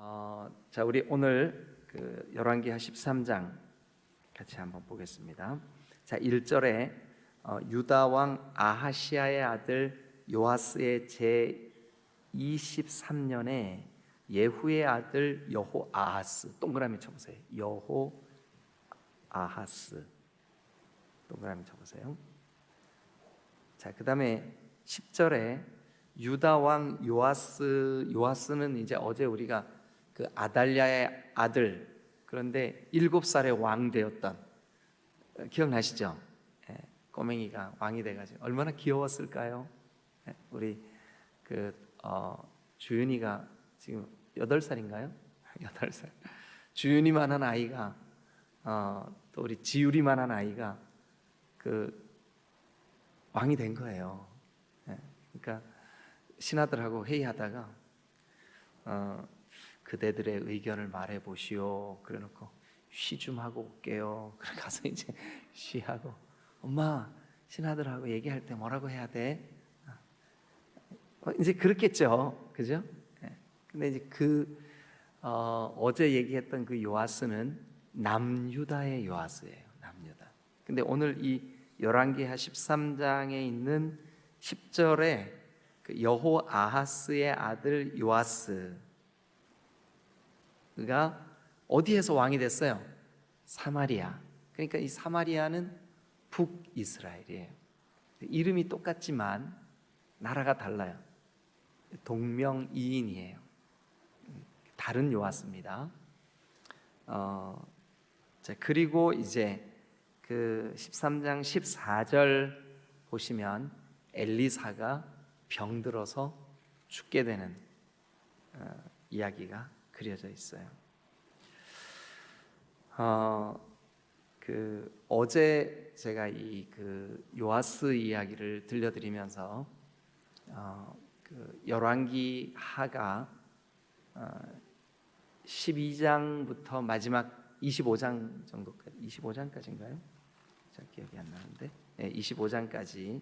어, 자, 우리 오늘 그 열왕기하 13장 같이 한번 보겠습니다. 자, 1절에 어, 유다 왕 아하시아의 아들 요아스의 제 23년에 예후의 아들 여호 아하스 동그라미 쳐보세요. 여호 아하스 동그라미 쳐보세요. 자, 그다음에 10절에 유다 왕 요아스 요아스는 이제 어제 우리가 그 아달랴의 아들 그런데 일곱 살에 왕 되었던 어, 기억나시죠? 예, 꼬맹이가 왕이 돼가지고 얼마나 귀여웠을까요? 예, 우리 그 어, 주윤이가 지금 여덟 살인가요? 여덟 살. 주윤이만한 아이가 어, 또 우리 지율이만한 아이가 그 왕이 된 거예요. 예, 그러니까 신하들하고 회의하다가 어, 그대들의 의견을 말해 보시오. 그래 놓고 쉬 좀 하고 올게요. 그래 가서 이제 쉬하고 엄마 신하들하고 얘기할 때 뭐라고 해야 돼? 어, 이제 그렇겠죠, 그죠? 예. 근데 이제 그 어, 어제 얘기했던 그 요아스는 남유다의 요아스예요. 남유다. 근데 오늘 이 열왕기하 13장에 있는 10절에 그 여호 아하스의 아들 요아스 가 어디에서 왕이 됐어요? 사마리아. 그러니까 이 사마리아는 북이스라엘이에요. 이름이 똑같지만 나라가 달라요. 동명이인이에요. 다른 요아스입니다. 어, 자, 그리고 이제 그 13장 14절 보시면 엘리사가 병들어서 죽게 되는 어, 이야기가 그려져 있어요. 어, 그 어제 제가 이 그 요아스 이야기를 들려드리면서 어, 그 열왕기 하가 어, 12장부터 마지막 25장 정도까지 25장까지인가요? 잘 기억이 안 나는데 네, 25장까지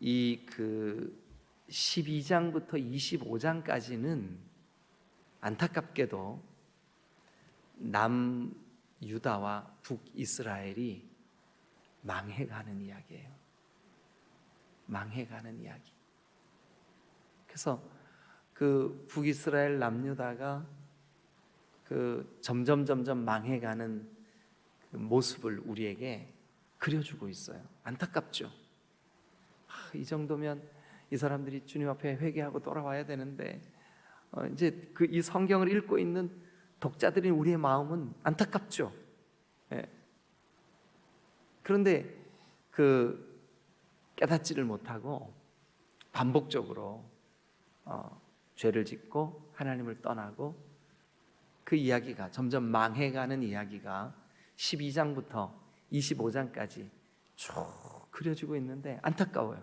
이 그 12장부터 25장까지는 안타깝게도 남 유다와 북이스라엘이 망해가는 이야기예요. 망해가는 이야기. 그래서 그 북이스라엘 남유다가 그 점점 점점 망해가는 그 모습을 우리에게 그려주고 있어요. 안타깝죠. 아, 이 정도면 이 사람들이 주님 앞에 회개하고 돌아와야 되는데 어, 이제 그 이 성경을 읽고 있는 독자들인 우리의 마음은 안타깝죠. 예. 그런데 그 깨닫지를 못하고 반복적으로 어, 죄를 짓고 하나님을 떠나고 그 이야기가 점점 망해가는 이야기가 12장부터 25장까지 쭉 그려지고 있는데 안타까워요.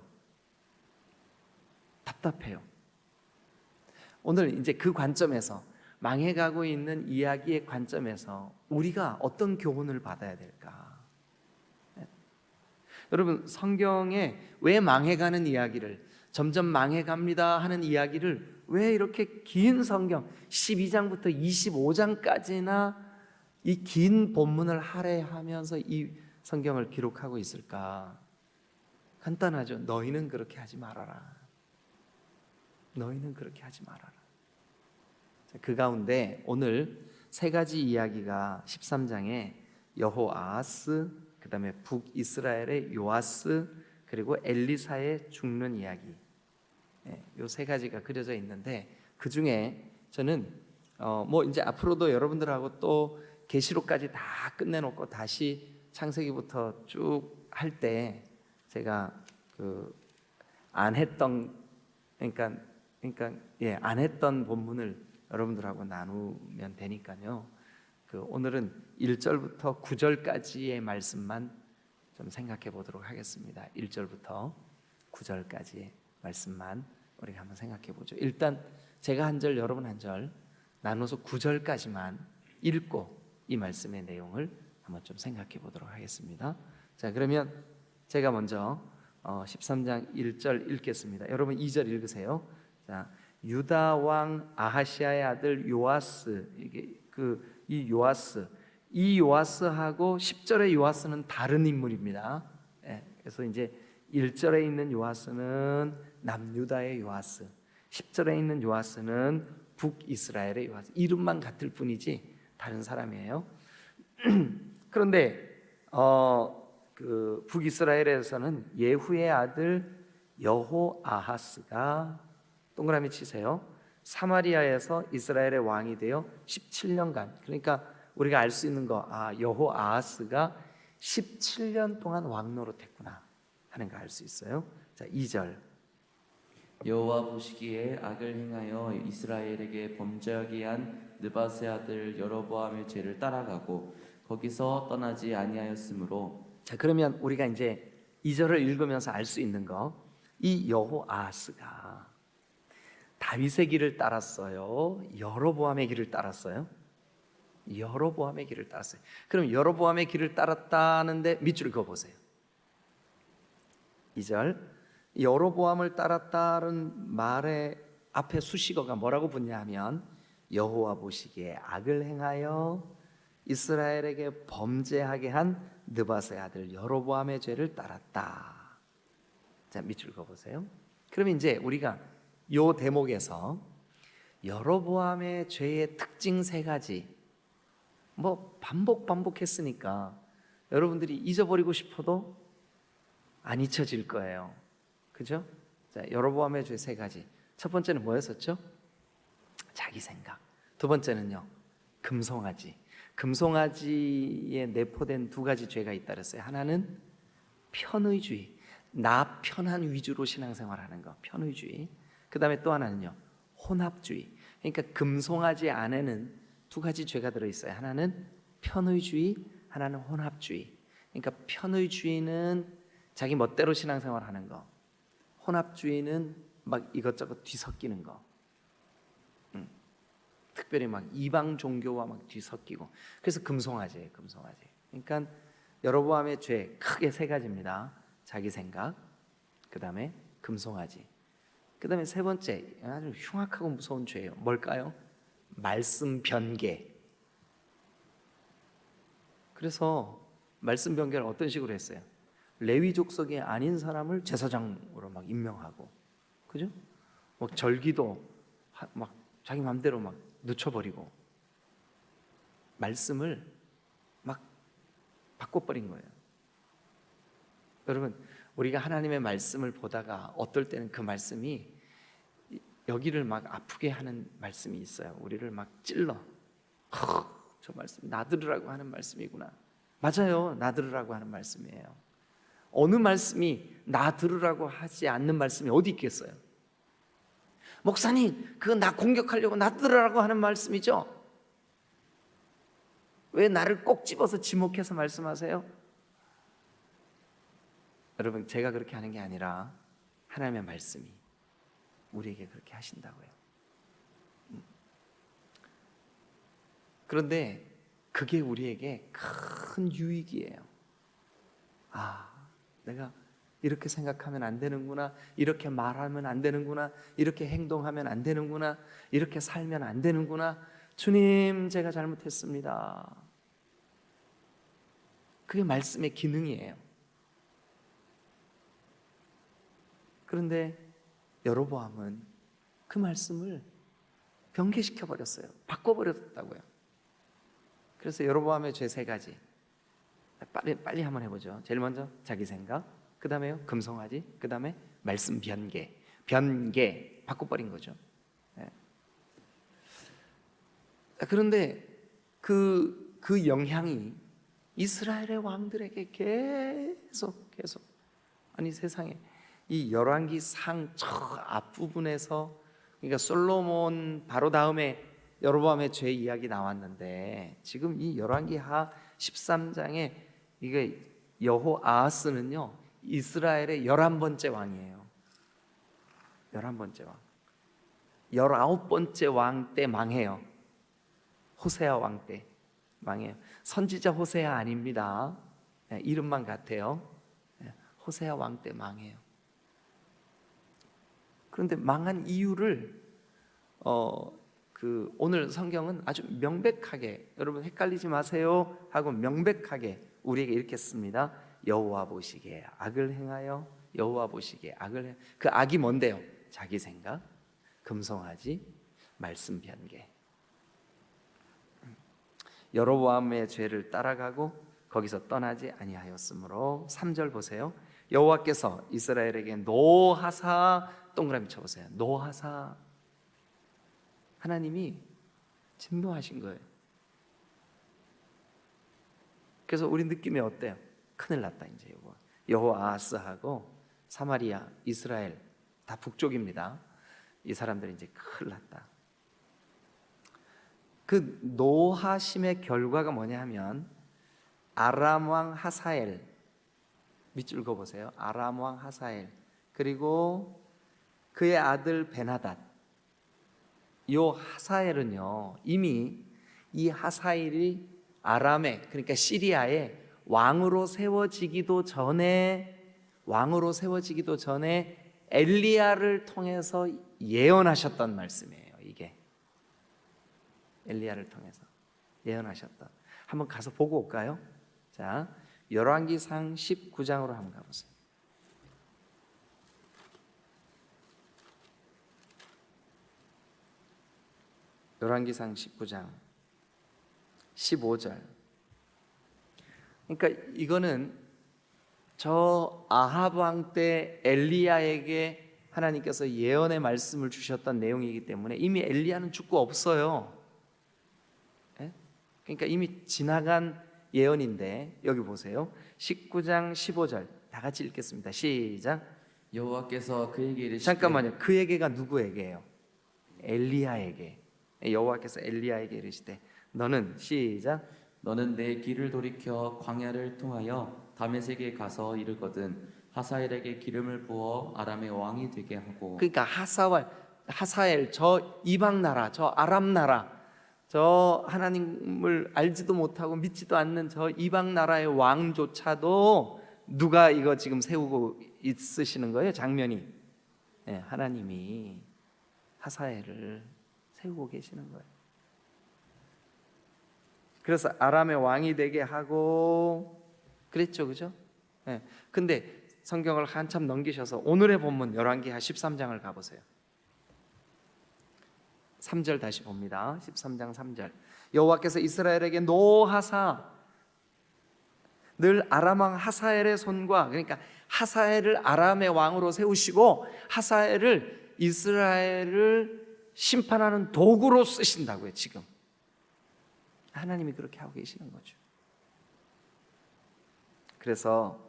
답답해요. 오늘 이제 그 관점에서 망해가고 있는 이야기의 관점에서 우리가 어떤 교훈을 받아야 될까? 네. 여러분 성경에 왜 망해가는 이야기를 점점 망해갑니다 하는 이야기를 왜 이렇게 긴 성경 12장부터 25장까지나 이 긴 본문을 할애하면서 이 성경을 기록하고 있을까? 간단하죠. 너희는 그렇게 하지 말아라. 너희는 그렇게 하지 말아라. 그 가운데 오늘 세 가지 이야기가 13장에 여호아스, 그다음에 북이스라엘의 요아스, 그리고 엘리사의 죽는 이야기. 요 세 가지가 그려져 있는데 그 중에 저는 어 뭐 이제 앞으로도 여러분들하고 또 계시록까지 다 끝내놓고 다시 창세기부터 쭉 할 때 제가 그 안 했던 그러니까 그러니까 예, 안 했던 본문을 여러분들하고 나누면 되니까요. 그 오늘은 1절부터 9절까지의 말씀만 좀 생각해 보도록 하겠습니다. 1절부터 9절까지의 말씀만 우리가 한번 생각해 보죠. 일단 제가 한 절, 여러분 한 절 나눠서 9절까지만 읽고 이 말씀의 내용을 한번 좀 생각해 보도록 하겠습니다. 자, 그러면 제가 먼저 어, 13장 1절 읽겠습니다. 여러분 2절 읽으세요. 자, 유다 왕 아하시아의 아들 요아스 이게 그 이 요아스 이 요아스하고 10절의 요아스는 다른 인물입니다. 예, 그래서 이제 1절에 있는 요아스는 남유다의 요아스, 10절에 있는 요아스는 북이스라엘의 요아스. 이름만 같을 뿐이지 다른 사람이에요. 그런데 어, 그 북이스라엘에서는 예후의 아들 여호 아하스가 동그라미 치세요. 사마리아에서 이스라엘의 왕이 되어 17년간 그러니까 우리가 알 수 있는 거 아, 여호 아하스가 17년 동안 왕 노릇했구나 하는 거 알 수 있어요. 자, 2절. 여호와 보시기에 악을 행하여 이스라엘에게 범죄하게 한 느바세 아들 여로보암의 죄를 따라가고 거기서 떠나지 아니하였으므로 자, 그러면 우리가 이제 2절을 읽으면서 알 수 있는 거. 이 여호 아하스가 다윗의 길을 따랐어요. 여로보암의 길을 따랐어요. 여로보암의 길을 따랐어요. 그럼 여로보암의 길을 따랐다는데 밑줄 그어 보세요. 2절 여로보암을 따랐다는 말의 앞에 수식어가 뭐라고 붙냐면 여호와 보시기에 악을 행하여 이스라엘에게 범죄하게 한 느바세 아들 여로보암의 죄를 따랐다. 자 밑줄 그어 보세요. 그러면 이제 우리가 요 대목에서 여로보암의 죄의 특징 세 가지 뭐 반복 반복했으니까 여러분들이 잊어버리고 싶어도 안 잊혀질 거예요. 그죠? 자, 여로보암의 죄 세 가지. 첫 번째는 뭐였었죠? 자기 생각. 두 번째는요. 금송아지. 금송아지에 내포된 두 가지 죄가 있다 그랬어요. 하나는 편의주의. 나 편한 위주로 신앙생활 하는 거. 편의주의. 그 다음에 또 하나는요. 혼합주의. 그러니까 금송아지 안에는 두 가지 죄가 들어 있어요. 하나는 편의주의, 하나는 혼합주의. 그러니까 편의주의는 자기 멋대로 신앙생활 하는 거. 혼합주의는 막 이것저것 뒤섞이는 거. 음. 특별히 막 이방 종교와 막 뒤섞이고. 그래서 금송아지예요, 금송아지. 그러니까 여로보암의 죄 크게 세 가지입니다. 자기 생각, 그 다음에 금송아지. 그 다음에 세 번째 아주 흉악하고 무서운 죄예요. 뭘까요? 말씀 변개. 그래서 말씀 변개를 어떤 식으로 했어요? 레위 족속이 아닌 사람을 제사장으로 막 임명하고, 그죠? 막 절기도 하- 막 자기 마음대로 막 늦춰버리고 말씀을 막 바꿔버린 거예요. 여러분, 우리가 하나님의 말씀을 보다가 어떨 때는 그 말씀이 여기를 막 아프게 하는 말씀이 있어요. 우리를 막 찔러. 허, 저 말씀 나들으라고 하는 말씀이구나. 맞아요. 나들으라고 하는 말씀이에요. 어느 말씀이 나 들으라고 하지 않는 말씀이 어디 있겠어요? 목사님, 그거 나 공격하려고 나 들으라고 하는 말씀이죠? 왜 나를 꼭 집어서 지목해서 말씀하세요? 여러분, 제가 그렇게 하는 게 아니라 하나님의 말씀이 우리에게 그렇게 하신다고요. 음. 그런데 그게 우리에게 큰 유익이에요. 아, 내가 이렇게 생각하면 안 되는구나. 이렇게 말하면 안 되는구나. 이렇게 행동하면 안 되는구나. 이렇게 살면 안 되는구나. 주님, 제가 잘못했습니다. 그게 말씀의 기능이에요. 그런데 여로보암은 그 말씀을 변개시켜 버렸어요. 바꿔 버렸다고요. 그래서 여로보암의 죄 세 가지. 빨리 빨리 한번 해보죠. 제일 먼저 자기 생각, 그 다음에요 금송아지, 그 다음에 말씀 변개, 변개 바꿔버린 거죠. 예. 그런데 그그 영향이 이스라엘의 왕들에게 계속 계속 아니 세상에 이 열왕기 상 저 앞부분에서 그러니까 솔로몬 바로 다음에 여로보암의 죄 이야기 나왔는데 지금 이 열왕기 하 13장에 이게 여호 아하스는요 이스라엘의 열한 번째 왕이에요. 열한 번째 왕. 열아홉 번째 왕 때 망해요. 호세아 왕 때 망해요. 선지자 호세아 아닙니다. 예, 이름만 같아요. 예, 호세아 왕 때 망해요. 그런데 망한 이유를 어, 그 오늘 성경은 아주 명백하게 여러분 헷갈리지 마세요 하고 명백하게 우리에게 이렇게 씁니다. 여호와 보시기에 악을 행하여 여호와 보시기에 악을 행... 그 악이 뭔데요? 자기 생각, 금송아지, 말씀 변개. 여로보암의 죄를 따라가고 거기서 떠나지 아니하였으므로 3절 보세요. 여호와께서 이스라엘에게 노하사 동그라미 쳐 보세요. 노하사 하나님이 진노하신 거예요. 그래서 우리 느낌이 어때요? 큰일 났다 이제. 여호아스하고 사마리아, 이스라엘 다 북쪽입니다. 이 사람들이 이제 큰일 났다. 그 노하심의 결과가 뭐냐면 아람 왕 하사엘 밑줄 그어 보세요. 아람 왕 하사엘 그리고 그의 아들 베나닷. 요 하사엘은요 이미 이 하사엘이 아람에 그러니까 시리아에 왕으로 세워지기도 전에 왕으로 세워지기도 전에 엘리야를 통해서 예언하셨던 말씀이에요. 이게 엘리야를 통해서 예언하셨던. 한번 가서 보고 올까요? 자, 열왕기상 19장으로 한번 가보세요. 열왕기상 19장 15절. 그러니까 이거는 저 아합 왕 때 엘리야에게 하나님께서 예언의 말씀을 주셨던 내용이기 때문에 이미 엘리야는 죽고 없어요. 예? 그러니까 이미 지나간 예언인데 여기 보세요. 19장 15절 다 같이 읽겠습니다. 시작. 여호와께서 그에게 이르시되 잠깐만요. 그에게가 누구에게요? 엘리야에게. 여호와께서 엘리야에게 이르시되 너는 시작. 너는 내 길을 돌이켜 광야를 통하여 다메섹에 가서 이르거든 하사엘에게 기름을 부어 아람의 왕이 되게 하고. 그러니까 하사와 하사엘 저 이방 나라 저 아람 나라 저 하나님을 알지도 못하고 믿지도 않는 저 이방 나라의 왕조차도 누가 이거 지금 세우고 있으시는 거예요? 장면이. 네, 하나님이 하사엘을 세우고 계시는 거예요. 그래서 아람의 왕이 되게 하고 그랬죠, 그죠? 네. 근데 성경을 한참 넘기셔서 오늘의 본문 열왕기하 13장을 가보세요. 3절 다시 봅니다. 13장 3절. 여호와께서 이스라엘에게 노하사 늘 아람 왕 하사엘의 손과 그러니까 하사엘을 아람의 왕으로 세우시고 하사엘을 이스라엘을 심판하는 도구로 쓰신다고요, 지금. 하나님이 그렇게 하고 계시는 거죠. 그래서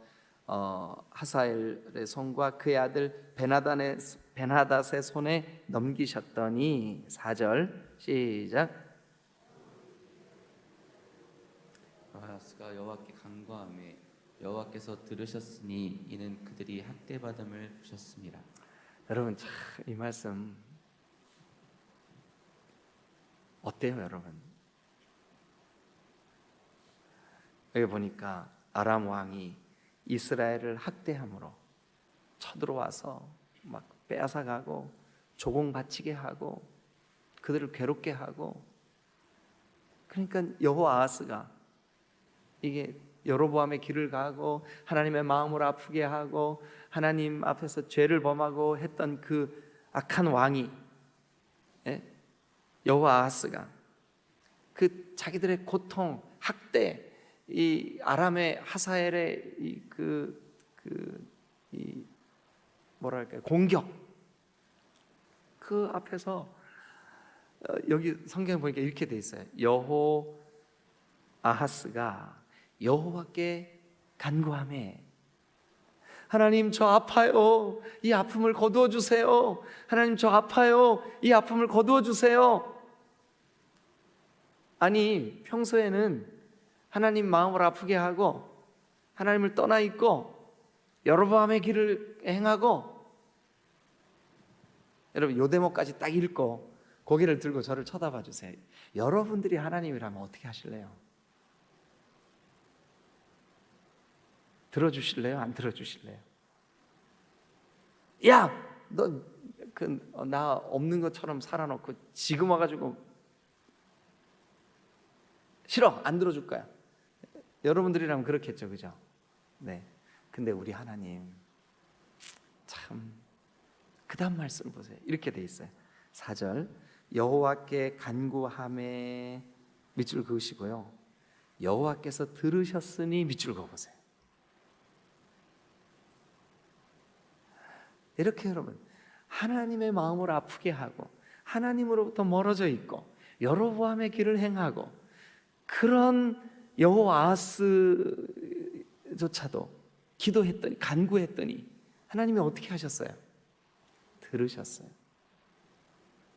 어, 하사엘의 손과 그의 아들 베나단의 베나닷의 손에 넘기셨더니 4절 시작 여호와스가 여호와께 간구하매 여호와께서 들으셨으니 이는 그들이 학대받음을 보셨습니다. 여러분 참 이 말씀 어때요, 여러분? 여기 보니까 아람 왕이 이스라엘을 학대함으로 쳐들어와서 막 빼앗아가고 조공 바치게 하고 그들을 괴롭게 하고 그러니까 여호아하스가 이게 여로보암의 길을 가고 하나님의 마음을 아프게 하고 하나님 앞에서 죄를 범하고 했던 그 악한 왕이 예? 여호아하스가 그 자기들의 고통, 학대, 이 아람의 하사엘의 이 그 그 이 뭐랄까요 공격 그 앞에서 어, 여기 성경 보니까 이렇게 돼 있어요. 여호 아하스가 여호와께 간구함에 하나님 저 아파요. 이 아픔을 거두어 주세요. 하나님 저 아파요. 이 아픔을 거두어 주세요. 아니 평소에는 하나님 마음을 아프게 하고 하나님을 떠나 있고 여로보암의 길을 행하고 여러분 요 대목까지 딱 읽고 고개를 들고 저를 쳐다봐 주세요. 여러분들이 하나님이라면 어떻게 하실래요? 들어주실래요? 안 들어주실래요? 야, 너그나 없는 것처럼 살아놓고 지금 와가지고 싫어 안 들어줄 거야. 여러분들이라면 그렇겠죠, 그죠? 네. 근데 우리 하나님 참 그다음 말씀 보세요. 이렇게 돼 있어요. 4절 여호와께 간구함에 밑줄 그으시고요. 여호와께서 들으셨으니 밑줄 그어 보세요. 이렇게 여러분 하나님의 마음을 아프게 하고 하나님으로부터 멀어져 있고 여로보암의 길을 행하고 그런 여호와스조차도 기도했더니 간구했더니 하나님이 어떻게 하셨어요? 들으셨어요.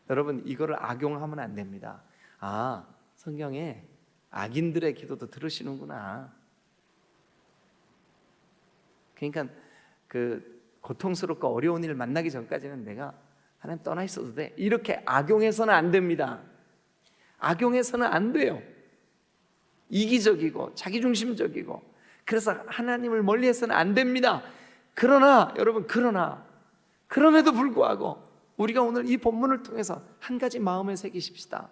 여러분 이거를 악용하면 안 됩니다. 아 성경에 악인들의 기도도 들으시는구나. 그러니까 그 고통스럽고 어려운 일 만나기 전까지는 내가 하나님 떠나 있어도 돼. 이렇게 악용해서는 안 됩니다. 악용해서는 안 돼요. 이기적이고 자기중심적이고 그래서 하나님을 멀리해서는 안 됩니다. 그러나 여러분 그러나 그럼에도 불구하고 우리가 오늘 이 본문을 통해서 한 가지 마음에 새기십시다.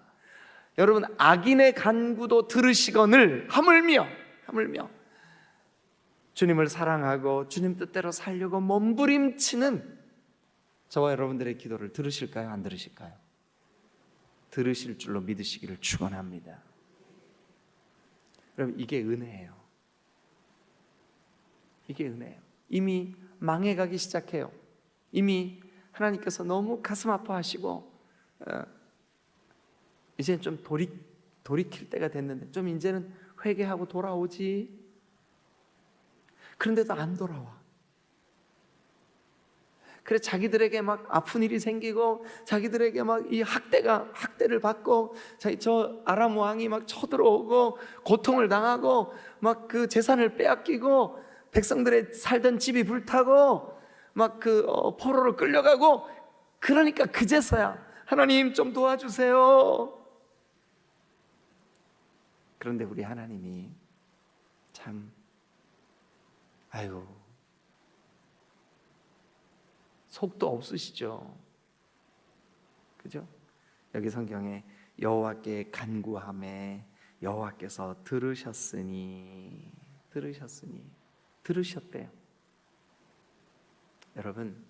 여러분 악인의 간구도 들으시거늘 하물며 하물며 주님을 사랑하고 주님 뜻대로 살려고 몸부림치는 저와 여러분들의 기도를 들으실까요? 안 들으실까요? 들으실 줄로 믿으시기를 축원합니다. 여러분 이게 은혜예요. 이게 은혜예요. 이미 망해가기 시작해요. 이미 하나님께서 너무 가슴 아파하시고 어, 이제 좀 돌이 돌이킬 때가 됐는데 좀 이제는 회개하고 돌아오지. 그런데도 안 돌아와. 그래 자기들에게 막 아픈 일이 생기고 자기들에게 막 이 학대가 학대를 받고 자기 저 아람 왕이 막 쳐들어오고 고통을 당하고 막 그 재산을 빼앗기고 백성들의 살던 집이 불타고 막 그 포로로 끌려가고 그러니까 그제서야 하나님 좀 도와주세요. 그런데 우리 하나님이 참 아유 속도 없으시죠. 그죠? 여기 성경에 여호와께 간구함에 여호와께서 들으셨으니 들으셨으니 들으셨대요. 여러분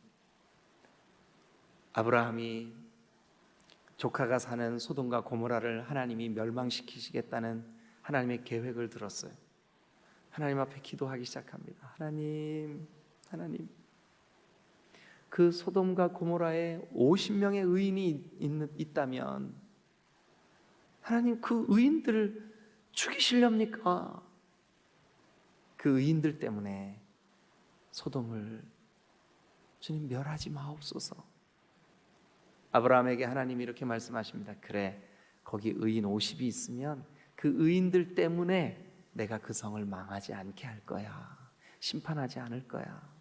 아브라함이 조카가 사는 소돔과 고모라를 하나님이 멸망시키시겠다는 하나님의 계획을 들었어요. 하나님 앞에 기도하기 시작합니다. 하나님, 하나님. 그 소돔과 고모라에 50명의 의인이 있다면 하나님 그 의인들을 죽이시렵니까? 그 의인들 때문에 소돔을 주님 멸하지 마옵소서. 아브라함에게 하나님이 이렇게 말씀하십니다. 그래, 거기 의인 50이 있으면 그 의인들 때문에 내가 그 성을 망하지 않게 할 거야. 심판하지 않을 거야.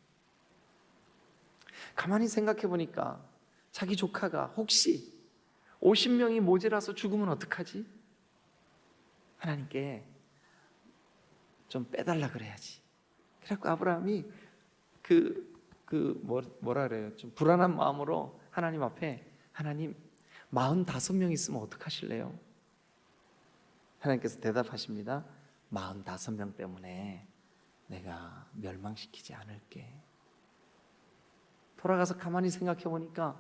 가만히 생각해 보니까 자기 조카가 혹시 50명이 모자라서 죽으면 어떡하지? 하나님께 좀 빼달라 그래야지. 그래갖고 아브라함이 그, 그, 뭐, 뭐라 그래요? 좀 불안한 마음으로 하나님 앞에 하나님 45명 있으면 어떡하실래요? 하나님께서 대답하십니다. 45명 때문에 내가 멸망시키지 않을게. 돌아가서 가만히 생각해 보니까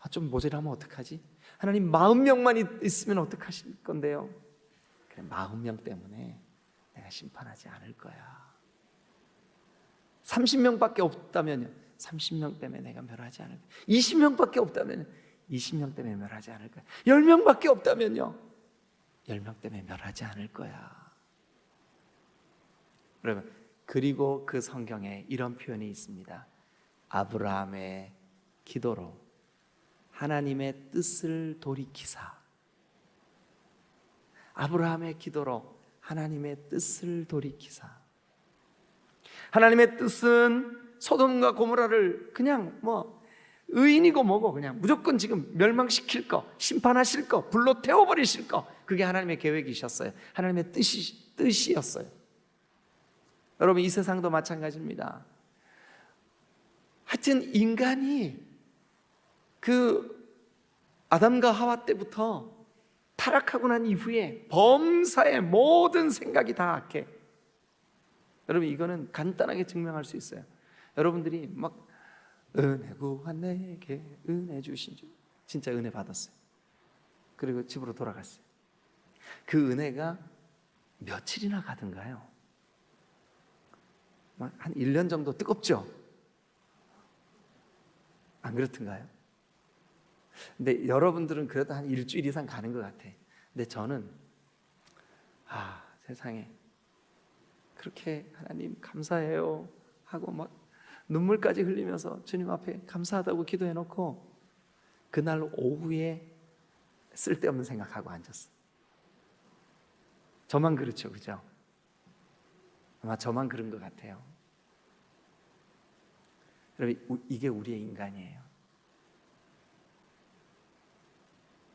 아, 좀 모자라면 어떡하지? 하나님 40명만 있으면 어떡하실 건데요? 그래 40명 때문에 내가 심판하지 않을 거야. 30명밖에 없다면요. 30명 때문에 내가 멸하지 않을 거야. 20명밖에 없다면 20명 때문에 멸하지 않을 거야. 10명밖에 없다면요. 10명 때문에 멸하지 않을 거야. 여러분, 그리고 그 성경에 이런 표현이 있습니다. 아브라함의 기도로 하나님의 뜻을 돌이키사. 아브라함의 기도로 하나님의 뜻을 돌이키사. 하나님의 뜻은 소돔과 고모라를 그냥 뭐 의인이고 뭐고 그냥 무조건 지금 멸망시킬 거, 심판하실 거, 불로 태워버리실 거. 그게 하나님의 계획이셨어요. 하나님의 뜻이 뜻이었어요. 여러분 이 세상도 마찬가지입니다. 하여튼 인간이 그 아담과 하와 때부터 타락하고 난 이후에 범사의 모든 생각이 다 악해. 여러분 이거는 간단하게 증명할 수 있어요. 여러분들이 막 은혜 구한 내게 은혜 주신 줄 진짜 은혜 받았어요. 그리고 집으로 돌아갔어요. 그 은혜가 며칠이나 가든가요? 막한 1년 정도 뜨겁죠? 안 그렇던가요? 근데 여러분들은 그래도 한 일주일 이상 가는 것 같아. 근데 저는 아 세상에 그렇게 하나님 감사해요 하고 막 눈물까지 흘리면서 주님 앞에 감사하다고 기도해 놓고 그날 오후에 쓸데없는 생각하고 앉았어. 저만 그렇죠, 그죠? 아마 저만 그런 것 같아요. 여러분 우- 이게 우리의 인간이에요.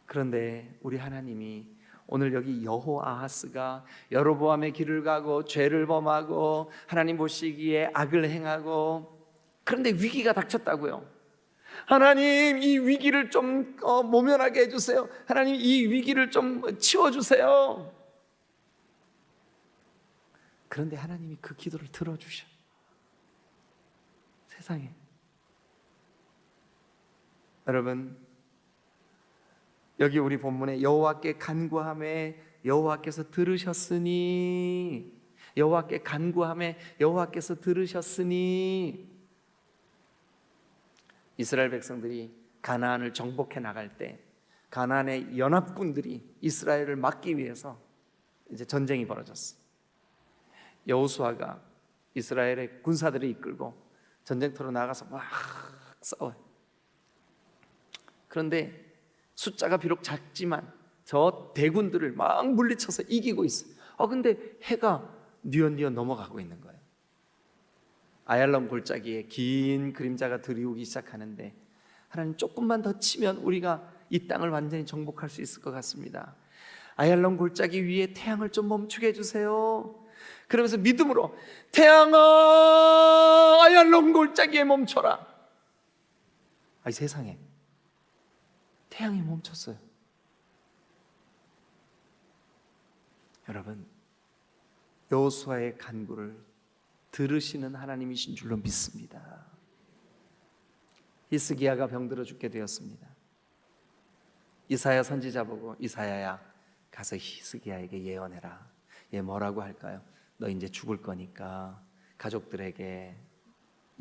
그런데 우리 하나님이 오늘 여기 여호아하스가 여로보암의 길을 가고 죄를 범하고 하나님 보시기에 악을 행하고 그런데 위기가 닥쳤다고요. 하나님 이 위기를 좀 어, 모면하게 해주세요. 하나님 이 위기를 좀 치워주세요. 그런데 하나님이 그 기도를 들어주셔. 세상에. 여러분 여기 우리 본문에 여호와께 간구함에 여호와께서 들으셨으니 여호와께 간구함에 여호와께서 들으셨으니 이스라엘 백성들이 가나안을 정복해 나갈 때 가나안의 연합군들이 이스라엘을 막기 위해서 이제 전쟁이 벌어졌어. 여호수아가 이스라엘의 군사들을 이끌고 전쟁터로 나가서 막 싸워요. 그런데 숫자가 비록 작지만 저 대군들을 막 물리쳐서 이기고 있어요. 어 근데 해가 뉘엿뉘엿 넘어가고 있는 거예요. 아얄론 골짜기에 긴 그림자가 들이오기 시작하는데 하나님 조금만 더 치면 우리가 이 땅을 완전히 정복할 수 있을 것 같습니다. 아얄론 골짜기 위에 태양을 좀 멈추게 해주세요. 그러면서 믿음으로 태양아 아얄론 골짜기에 멈춰라. 아이 세상에 태양이 멈췄어요. 여러분 여호수아의 간구를 들으시는 하나님이신 줄로 믿습니다. 히스기야가 병들어 죽게 되었습니다. 이사야 선지자 보고 이사야야 가서 히스기야에게 예언해라. 얘 뭐라고 할까요? 너 이제 죽을 거니까 가족들에게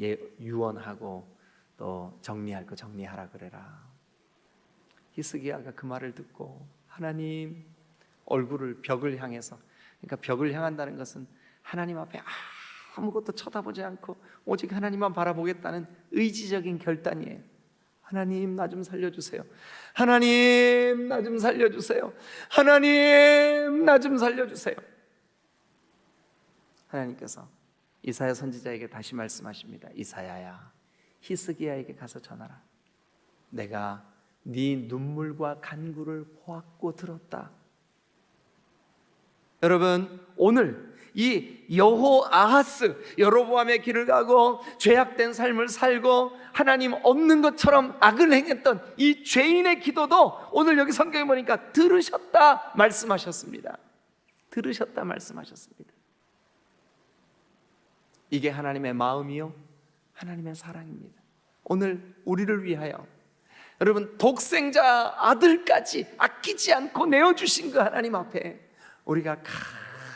예, 유언하고 또 정리할 거 정리하라 그래라. 히스기야가 그 말을 듣고 하나님 얼굴을 벽을 향해서 그러니까 벽을 향한다는 것은 하나님 앞에 아무것도 쳐다보지 않고 오직 하나님만 바라보겠다는 의지적인 결단이에요. 하나님 나 좀 살려주세요. 하나님 나 좀 살려주세요. 하나님 나 좀 살려주세요. 하나님께서 이사야 선지자에게 다시 말씀하십니다. 이사야야 히스기야에게 가서 전하라. 내가 네 눈물과 간구를 보았고 들었다. 여러분 오늘 이 여호 아하스 여로보암의 길을 가고 죄악된 삶을 살고 하나님 없는 것처럼 악을 행했던 이 죄인의 기도도 오늘 여기 성경에 보니까 들으셨다 말씀하셨습니다. 들으셨다 말씀하셨습니다. 이게 하나님의 마음이요 하나님의 사랑입니다. 오늘 우리를 위하여 여러분 독생자 아들까지 아끼지 않고 내어 주신 그 하나님 앞에 우리가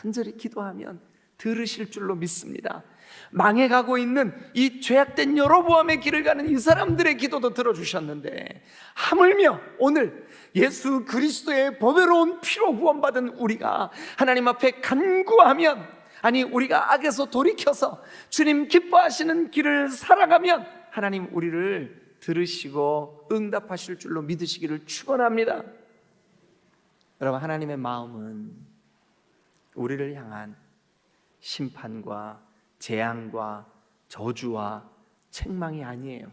간절히 기도하면 들으실 줄로 믿습니다. 망해가고 있는 이 죄악된 여로보암의 길을 가는 이 사람들의 기도도 들어주셨는데 하물며 오늘 예수 그리스도의 보배로운 피로 구원받은 우리가 하나님 앞에 간구하면 아니 우리가 악에서 돌이켜서 주님 기뻐하시는 길을 살아가면 하나님 우리를 들으시고 응답하실 줄로 믿으시기를 축원합니다. 여러분 하나님의 마음은 우리를 향한 심판과 재앙과 저주와 책망이 아니에요.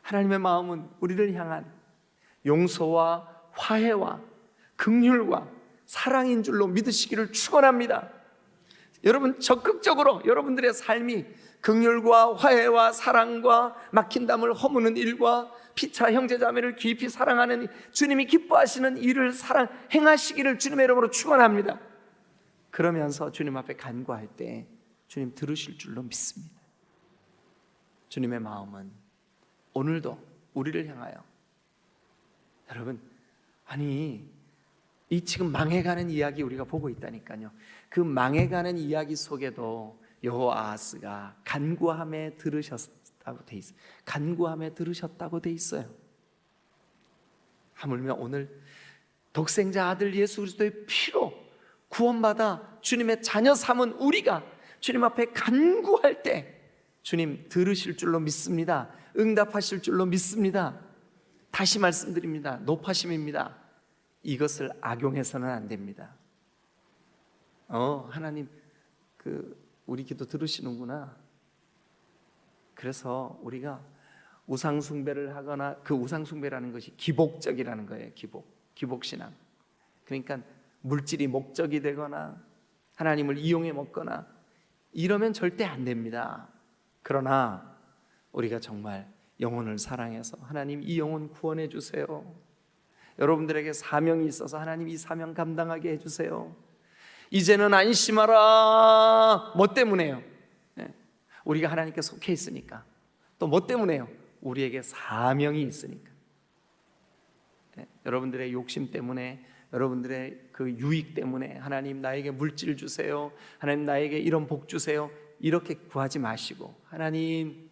하나님의 마음은 우리를 향한 용서와 화해와 긍휼과 사랑인 줄로 믿으시기를 축원합니다. 여러분 적극적으로 여러분들의 삶이 극률과 화해와 사랑과 막힌 담을 허무는 일과 피차 형제자매를 깊이 사랑하는 주님이 기뻐하시는 일을 사랑 행하시기를 주님의 이름으로 축원합니다. 그러면서 주님 앞에 간구할 때 주님 들으실 줄로 믿습니다. 주님의 마음은 오늘도 우리를 향하여 여러분 아니 이 지금 망해가는 이야기 우리가 보고 있다니까요. 그 망해가는 이야기 속에도 여호아하스가 간구함에 들으셨다고 돼 있어요. 간구함에 들으셨다고 돼 있어요. 하물며 오늘 독생자 아들 예수 그리스도의 피로 구원받아 주님의 자녀 삼은 우리가 주님 앞에 간구할 때 주님 들으실 줄로 믿습니다. 응답하실 줄로 믿습니다. 다시 말씀드립니다. 높아심입니다. 이것을 악용해서는 안 됩니다. 어, 하나님 그 우리 기도 들으시는구나. 그래서 우리가 우상 숭배를 하거나 그 우상 숭배라는 것이 기복적이라는 거예요. 기복. 기복 신앙. 그러니까 물질이 목적이 되거나 하나님을 이용해 먹거나 이러면 절대 안 됩니다. 그러나 우리가 정말 영혼을 사랑해서 하나님 이 영혼 구원해 주세요. 여러분들에게 사명이 있어서 하나님 이 사명 감당하게 해 주세요. 이제는 안심하라. 뭐 때문에요? 네. 우리가 하나님께 속해 있으니까. 또 뭐 때문에요? 우리에게 사명이 있으니까. 네. 여러분들의 욕심 때문에 여러분들의 그 유익 때문에 하나님 나에게 물질 주세요. 하나님 나에게 이런 복 주세요. 이렇게 구하지 마시고 하나님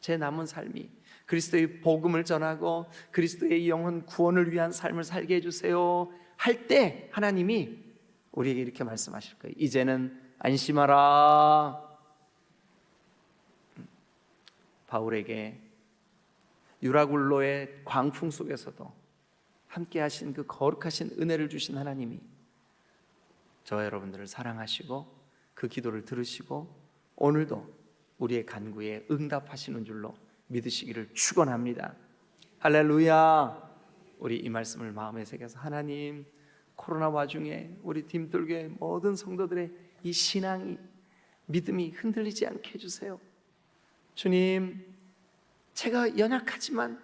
제 남은 삶이 그리스도의 복음을 전하고 그리스도의 영혼 구원을 위한 삶을 살게 해 주세요. 할 때 하나님이 우리에게 이렇게 말씀하실 거예요. 이제는 안심하라. 바울에게 유라굴로의 광풍 속에서도 함께 하신 그 거룩하신 은혜를 주신 하나님이 저와 여러분들을 사랑하시고 그 기도를 들으시고 오늘도 우리의 간구에 응답하시는 줄로 믿으시기를 축원합니다. 할렐루야. 우리 이 말씀을 마음에 새겨서 하나님 코로나 와중에 우리 팀들교회 모든 성도들의 이 신앙이 믿음이 흔들리지 않게 해주세요. 주님, 제가 연약하지만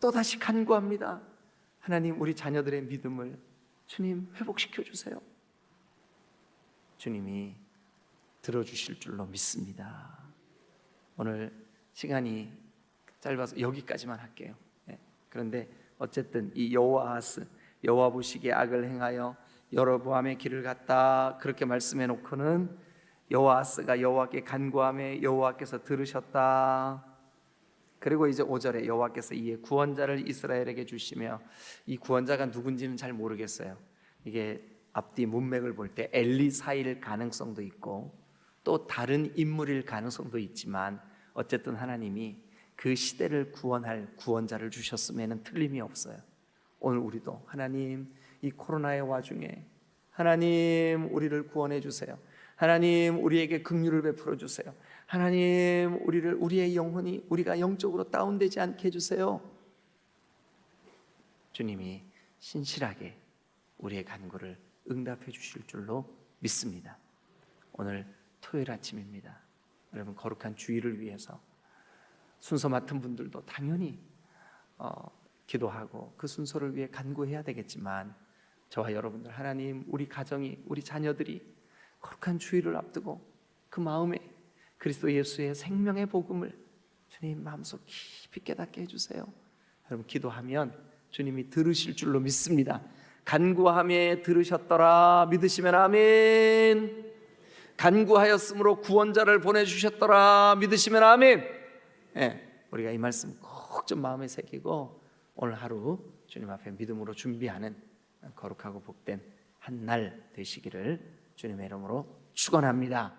또 다시 간구합니다. 하나님, 우리 자녀들의 믿음을 주님 회복시켜 주세요. 주님이 들어주실 줄로 믿습니다. 오늘 시간이 짧아서 여기까지만 할게요. 네. 그런데 어쨌든 이 여호아하스 여호와 보시기에 악을 행하여 여로보암의 길을 갔다 그렇게 말씀해 놓고는 여호아스가 여호와께 간구함에 여호와께서 들으셨다. 그리고 이제 5절에 여호와께서 이에 구원자를 이스라엘에게 주시며 이 구원자가 누군지는 잘 모르겠어요. 이게 앞뒤 문맥을 볼 때 엘리사일 가능성도 있고 또 다른 인물일 가능성도 있지만 어쨌든 하나님이 그 시대를 구원할 구원자를 주셨음에는 틀림이 없어요. 오늘 우리도 하나님 이 코로나의 와중에 하나님 우리를 구원해 주세요. 하나님 우리에게 긍휼을 베풀어 주세요. 하나님 우리를 우리의 영혼이 우리가 영적으로 다운되지 않게 해 주세요. 주님이 신실하게 우리의 간구를 응답해 주실 줄로 믿습니다. 오늘 토요일 아침입니다. 여러분 거룩한 주일을 위해서 순서 맡은 분들도 당연히 어, 기도하고 그 순서를 위해 간구해야 되겠지만 저와 여러분들 하나님 우리 가정이 우리 자녀들이 거룩한 주일을 앞두고 그 마음에 그리스도 예수의 생명의 복음을 주님 마음속 깊이 깨닫게 해주세요. 여러분 기도하면 주님이 들으실 줄로 믿습니다. 간구함에 들으셨더라 믿으시면 아멘. 간구하였으므로 구원자를 보내주셨더라 믿으시면 아멘. 예, 우리가 이 말씀 꼭 좀 마음에 새기고 오늘 하루 주님 앞에 믿음으로 준비하는 거룩하고 복된 한 날 되시기를 주님의 이름으로 축원합니다.